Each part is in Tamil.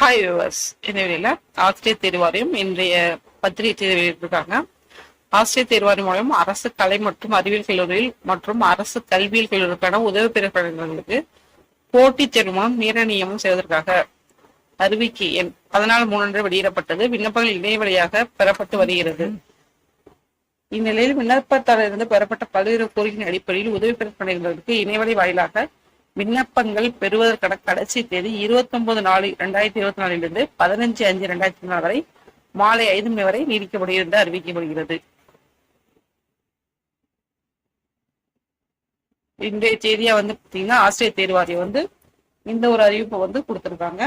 ஹாய் வியூவர்ஸ் இந்த வேளையில் ஆசிரியர் தேர்வாரியம் இன்றைய பத்திரிகை தேர்வு வெளியிட்டிருக்காங்க. ஆசிரியர் தேர்வாரியம் மூலம் அரசு கலை மற்றும் அறிவியல் கல்லூரியில் மற்றும் அரசு கல்வியியல் கல்லூரிக்கான உதவி பெறுபவர்களுக்கு போட்டித் தேர்வு மூலம் நேர நியமனம் செய்வதற்காக அறிவிக்கை எண் பதினாலு மூன்று வெளியிடப்பட்டது. விண்ணப்பங்கள் இணையவழியாக பெறப்பட்டு வருகிறது. இந்நிலையில் விண்ணப்பத்தாரிலிருந்து பெறப்பட்ட பல்வேறு கோரிக்கையின் அடிப்படையில் உதவி பெறப்படுகிறவர்களுக்கு இணையவழி வாயிலாக விண்ணப்பங்கள் பெறுவதற்கான கடைசி தேதி இருபத்தி ஒன்பது நாலு இரண்டாயிரத்தி இருபத்தி நாலிலிருந்து பதினஞ்சு அஞ்சு இரண்டாயிரத்தி நாலு வரை மாலை ஐந்து மணி வரை நீடிக்கப்படுகிறது என்று அறிவிக்கப்படுகிறது. இன்றைய தேதியா வந்து பார்த்தீங்கன்னா ஆசிரியர் தேர்வாரியம் வந்து இந்த ஒரு அறிவிப்பை வந்து கொடுத்துருக்காங்க.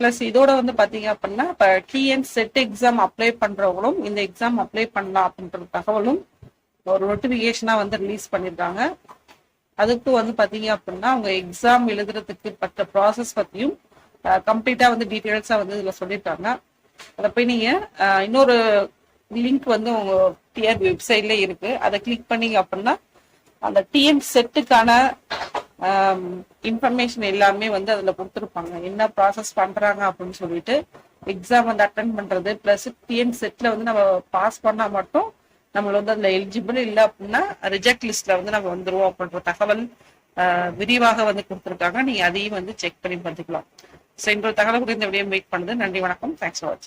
பிளஸ் இதோட வந்து பாத்தீங்க அப்படின்னா இப்போ டிஎன் செட் எக்ஸாம் அப்ளை பண்றவங்களும் இந்த எக்ஸாம் அப்ளை பண்ணலாம் அப்படின்ற தகவலும் ஒரு நோட்டிபிகேஷனா வந்து ரிலீஸ் பண்ணியிருக்காங்க அதுக்கு வந்து பார்த்தீங்க அப்படின்னா அவங்க எக்ஸாம் எழுதுறதுக்கு பற்ற ப்ராசஸ் பற்றியும் கம்ப்ளீட்டாக வந்து டீட்டெயில்ஸாக வந்து இதில் சொல்லியிருக்காங்க அதை போய் நீங்கள் இன்னொரு லிங்க் வந்து உங்க டிஆர் வெப்சைட்ல இருக்கு. அதை கிளிக் பண்ணீங்க அப்படின்னா அந்த டிஎன் செட்டுக்கான இன்ஃபர்மேஷன் எல்லாமே வந்து அதில் கொடுத்துருப்பாங்க. என்ன ப்ராசஸ் பண்ணுறாங்க அப்படின்னு சொல்லிட்டு எக்ஸாம் வந்து அட்டன் பண்ணுறது ப்ளஸ் டிஎன் செட்டில் வந்து நம்ம பாஸ் பண்ணால் மட்டும் நம்மள வந்து அதுல எலிஜிபிள் இல்லை அப்படின்னா ரிஜெக்ட் லிஸ்ட்ல வந்து நம்ம வந்துருவோம் அப்படின்ற தகவல் ஆஹ், விரிவாக வந்து கொடுத்துருக்காங்க. நீங்க அதையும் வந்து செக் பண்ணி பார்த்துக்கலாம். ஸோ இந்த தகவல் குறித்த விடையும் வெயிட் பண்ணுது. நன்றி வணக்கம். தேங்க்ஸ் ஃபார் வாட்சிங்